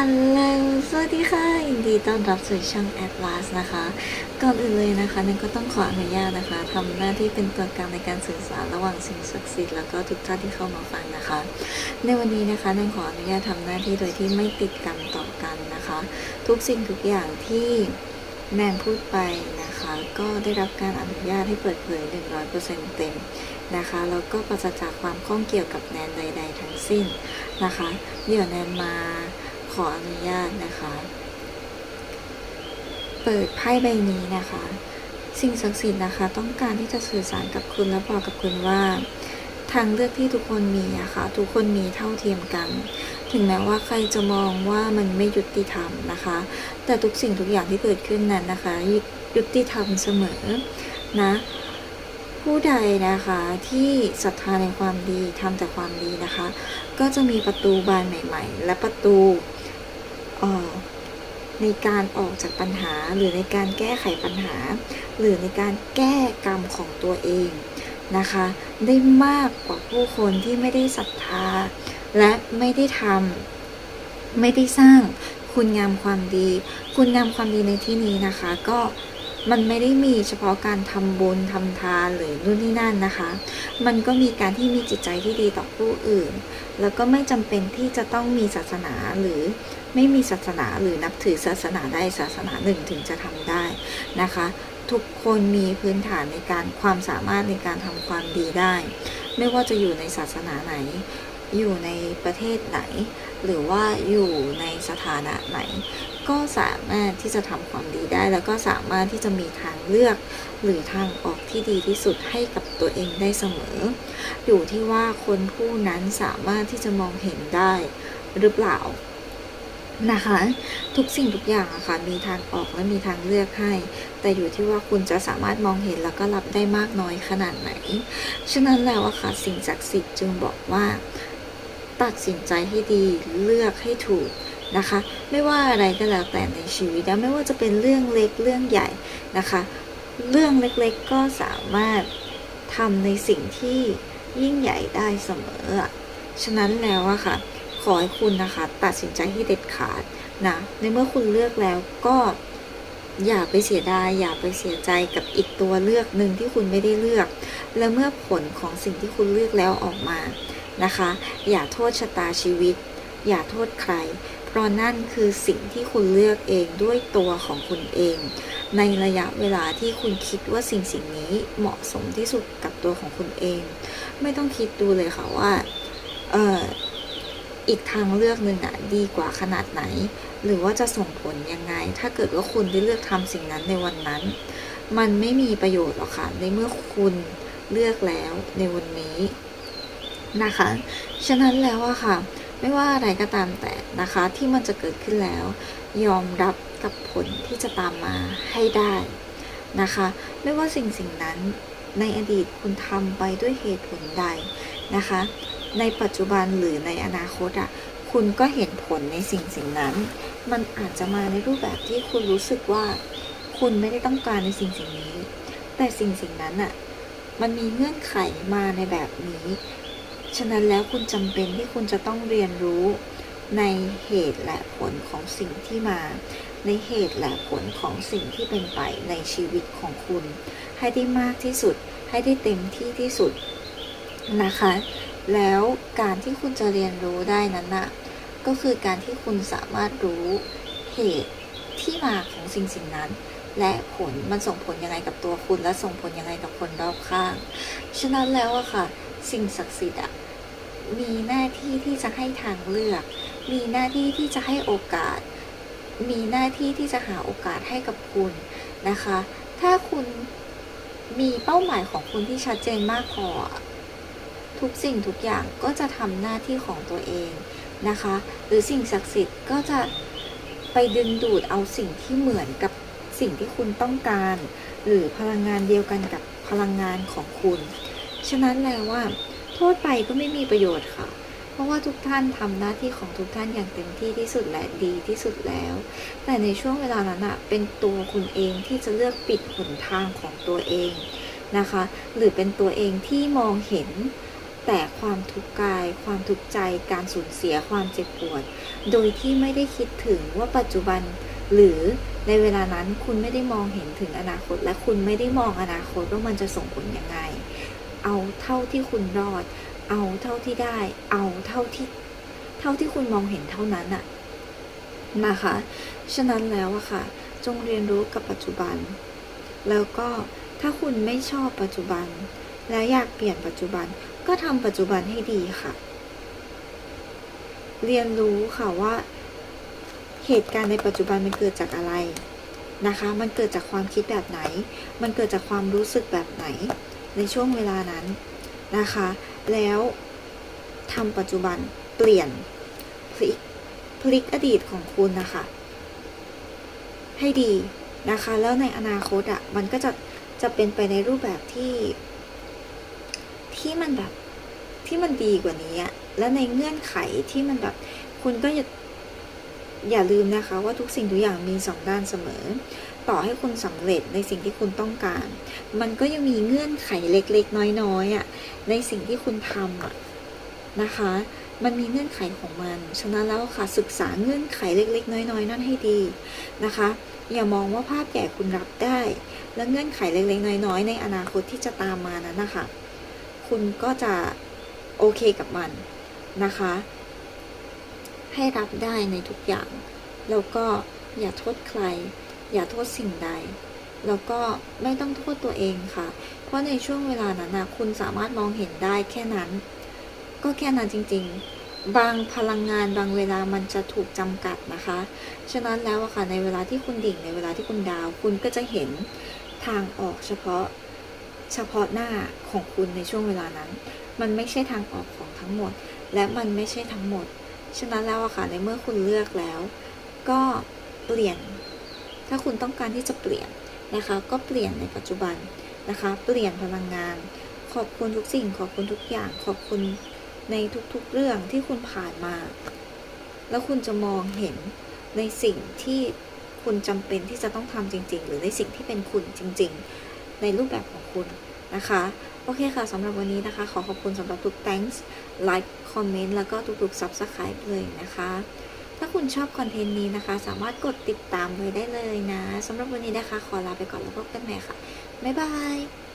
อันเลวสวัสดีค่ะยินดีต้อนรับสู่ช่อง Atlas นะคะ ก่อนอื่นเลยนะคะนันก็ต้องขออนุญาตนะคะทำหน้าที่เป็นตัวกลางในการสื่อสารระหว่างสิ่งศักดิ์สิทธิ์แล้วก็ทุกท่านที่เข้ามาฟังนะคะ ในวันนี้นะคะนันขออนุญาตทำหน้าที่โดยที่ไม่ติดกรรมต่อกันนะคะ ทุกสิ่งทุกอย่างที่แนนพูดไปนะคะ ก็ได้รับการอนุญาตให้เปิดเผย 100%เต็มนะคะแล้วก็ปราศจากความข้องเกี่ยวกับแนนใด ๆ ทั้งสิ้นนะคะเดี๋ยวแนนมา ออนุญาตนะคะ เปิดไพ่ใบนี้นะคะ สิ่งศักดิ์สิทธิ์นะคะ ต้องการที่จะสื่อสารกับคุณและบอกกับคุณว่า ทางเลือกที่ทุกคนมีอะค่ะทุกคนมีเท่าเทียมกัน ถึงแม้ว่าใครจะมองว่ามันไม่ยุติธรรมนะคะ แต่ทุกสิ่งทุกอย่างที่เกิดขึ้นนั้นนะคะ ยุยุติธรรมเสมอนะผู้ใดนะคะที่ศรัทธาในความดีทำแต่ความดีนะคะ ก็จะมีประตูบานใหม่ ๆ และประตู ในการออกจากปัญหาหรือในการแก้ไขปัญหา หรือในการแก้กรรมของตัวเองนะคะ ได้มากกว่าผู้คนที่ไม่ได้ศรัทธา และไม่ได้ทำไม่ได้สร้างคุณงามความดี คุณงามความดีในที่นี้นะคะ ก็ มันไม่ได้มีเฉพาะการทำบุญทำทานหรือนู่นนี่นั่นนะคะ มันก็มีการที่มีจิตใจที่ดีต่อผู้อื่น แล้วก็ไม่จำเป็นที่จะต้องมีศาสนาหรือไม่มีศาสนาหรือนับถือศาสนาใดศาสนาหนึ่งถึงจะทำได้นะคะ ทุกคนมีพื้นฐานในการความสามารถในการทำความดีได้ ไม่ว่าจะอยู่ในศาสนาไหน อยู่ในประเทศไหน หรือว่าอยู่ในสถานะไหน ก็สามารถที่จะทำความดีได้ แล้วก็สามารถที่จะมีทางเลือก หรือทางออกที่ดีที่สุดให้กับตัวเองได้เสมอ อยู่ที่ว่าคนผู้นั้นสามารถที่จะมองเห็นได้หรือเปล่านะคะ ทุกสิ่งทุกอย่างอะค่ะมีทางออกและมีทางเลือกให้ แต่อยู่ที่ว่าคุณจะสามารถมองเห็นแล้วก็รับได้มากน้อยขนาดไหน ฉะนั้นแล้วอะค่ะสิ่งศักดิ์สิทธิ์จึงบอกว่า ตัดสินใจให้ดีเลือกให้ถูก นะคะ ไม่ว่าอะไรก็แล้วแต่ในชีวิตนะไม่ว่าจะเป็นเรื่องเล็กเรื่องใหญ่นะคะ เรื่องเล็กๆก็สามารถทำในสิ่งที่ยิ่งใหญ่ได้เสมอ ฉะนั้นแล้วอะค่ะ ขอให้คุณนะคะ ตัดสินใจให้เด็ดขาดนะ ในเมื่อคุณเลือกแล้วก็อย่าไปเสียดาย อย่าไปเสียใจกับอีกตัวเลือกหนึ่งที่คุณไม่ได้เลือก และเมื่อผลของสิ่งที่คุณเลือกแล้วออกมานะคะ อย่าโทษชะตาชีวิต อย่าโทษใคร เพราะนั่นคือสิ่งที่คุณเลือกเองด้วยตัวของคุณเอง ในระยะเวลาที่คุณคิดว่าสิ่งสิ่งนี้เหมาะสมที่สุดกับตัวของคุณเอง ไม่ต้องคิดดูเลยค่ะว่าเอ่ออีกทางเลือกหนึ่งอะดีกว่าขนาดไหน หรือว่าจะส่งผลยังไง ถ้าเกิดว่าคุณได้เลือกทำสิ่งนั้นในวันนั้น มันไม่มีประโยชน์หรอกค่ะในเมื่อคุณเลือกแล้วในวันนี้นะคะ ฉะนั้นแล้วอะค่ะ ไม่ว่าอะไรก็ตามแต่นะคะที่มันจะเกิดขึ้นแล้ว ยอมรับกับผลที่จะตามมาให้ได้นะคะ ไม่ว่าสิ่งสิ่งนั้นในอดีตคุณทำไปด้วยเหตุผลใดนะคะ ในปัจจุบันหรือในอนาคตอะคุณก็เห็นผลในสิ่งสิ่งนั้น มันอาจจะมาในรูปแบบที่คุณรู้สึกว่า คุณไม่ได้ต้องการในสิ่งสิ่งนี้ แต่สิ่งสิ่งนั้นอะมันมีเงื่อนไขมาในแบบนี้ ฉะนั้นแล้วคุณจำเป็นที่คุณจะต้องเรียนรู้ในเหตุและผลของสิ่งที่มา ในเหตุและผลของสิ่งที่เป็นไปในชีวิตของคุณ ให้ได้มากที่สุด ให้ได้เต็มที่ที่สุดนะคะ แล้วการที่คุณจะเรียนรู้ได้นั้นนะก็คือการที่คุณสามารถรู้เหตุที่มาของสิ่งสิ่งนั้น และผลมันส่งผลยังไงกับตัวคุณและส่งผลยังไงกับคนรอบข้าง ฉะนั้นแล้วอะค่ะ สิ่งศักดิ์สิทธิ์อะมีหน้าที่ที่จะให้ทางเลือก มีหน้าที่ที่จะให้โอกาส มีหน้าที่ที่จะหาโอกาสให้กับคุณนะคะ ถ้าคุณมีเป้าหมายของคุณที่ชัดเจนมากพอทุกสิ่งทุกอย่างก็จะทำหน้าที่ของตัวเองนะคะ หรือสิ่งศักดิ์สิทธิ์ก็จะไปดึงดูดเอาสิ่งที่เหมือนกับสิ่งที่คุณต้องการ หรือพลังงานเดียวกันกับพลังงานของคุณ ฉะนั้นแล้วว่า โทษไปก็ไม่มีประโยชน์ค่ะ เพราะว่าทุกท่านทำหน้าที่ของทุกท่านอย่างเต็มที่ที่สุดและดีที่สุดแล้ว แต่ในช่วงเวลานั้นอะเป็นตัวคุณเองที่จะเลือกปิดหนทางของตัวเองนะคะ หรือเป็นตัวเองที่มองเห็นแต่ความทุกข์กาย ความทุกข์ใจ การสูญเสีย ความเจ็บปวด โดยที่ไม่ได้คิดถึงว่าปัจจุบัน หรือในเวลานั้นคุณไม่ได้มองเห็นถึงอนาคต และคุณไม่ได้มองอนาคตว่ามันจะส่งผลยังไง เอาเท่าที่คุณรอด เอาเท่าที่ได้ เอาเท่าที่ เท่าที่คุณมองเห็นเท่านั้นอะนะคะ ฉะนั้นแล้วอะค่ะ จงเรียนรู้กับปัจจุบัน แล้วก็ถ้าคุณไม่ชอบปัจจุบัน และอยากเปลี่ยนปัจจุบัน ก็ทำปัจจุบันให้ดีค่ะ เรียนรู้ค่ะว่า เหตุการณ์ในปัจจุบันมันเกิดจากอะไรนะคะ มันเกิดจากความคิดแบบไหน มันเกิดจากความรู้สึกแบบไหน ในช่วงเวลานั้นนะคะ แล้วทำปัจจุบันเปลี่ยนพลิกพลิกอดีตของคุณนะคะ ให้ดีนะคะ แล้วในอนาคตอะ่ะมันก็จะจะเป็นไปในรูปแบบที่ ที่มันแบบที่มันดีกว่านี้อะและในเงื่อนไขที่มันแบบคุณก็อย่าอย่าลืมนะคะ ว่าทุกสิ่งทุกอย่างมีสองด้านเสมอ ต่อให้คุณสำเร็จในสิ่งที่คุณต้องการ มันก็ยังมีเงื่อนไขเล็กๆ น้อยๆอะในสิ่งที่คุณทำอะนะคะ มันมีเงื่อนไขของมัน ฉะนั้นแล้วค่ะศึกษาเงื่อนไขเล็ก ๆ น้อย ๆ นั่นให้ดีนะคะ อย่ามองว่าภาพใหญ่คุณรับได้ และเงื่อนไขเล็กๆ น้อยๆ ในอนาคตที่จะตามมานั้นนะคะ คุณก็จะโอเคกับมันนะคะ ให้รับได้ในทุกอย่าง แล้วก็อย่าโทษใคร อย่าโทษสิ่งใด แล้วก็ไม่ต้องโทษตัวเองค่ะ เพราะในช่วงเวลานั้นนะคุณสามารถมองเห็นได้แค่นั้น ก็แค่นั้นจริงๆ บางพลังงานบางเวลามันจะถูกจำกัดนะคะ ฉะนั้นแล้วอะค่ะในเวลาที่คุณดิ่งในเวลาที่คุณดาว คุณก็จะเห็นทางออกเฉพาะเฉพาะหน้าของคุณในช่วงเวลานั้น มันไม่ใช่ทางออกของทั้งหมด และมันไม่ใช่ทั้งหมด ฉะนั้นแล้วอะค่ะในเมื่อคุณเลือกแล้ว ก็เปลี่ยน ถ้าคุณต้องการที่จะเปลี่ยนนะคะ ก็เปลี่ยนในปัจจุบันนะคะ เปลี่ยนพลังงาน ขอบคุณทุกสิ่ง ขอบคุณทุกอย่าง ขอบคุณในทุกๆเรื่องที่คุณผ่านมา แล้วคุณจะมองเห็นในสิ่งที่คุณจำเป็นที่จะต้องทำจริง ๆ หรือในสิ่งที่เป็นคุณจริง ๆ ในรูปแบบของคุณนะคะ โอเคค่ะสำหรับวันนี้นะคะ ขอขอบคุณสำหรับทุก thanks like comment แล้วก็ทุกๆ subscribe เลยนะคะ ถ้าคุณชอบคอนเทนต์นี้นะคะ สามารถกดติดตามไว้ได้เลยนะสำหรับวันนี้นะคะ ขอลาไปก่อนแล้วพบกันใหม่ค่ะ บ๊ายบาย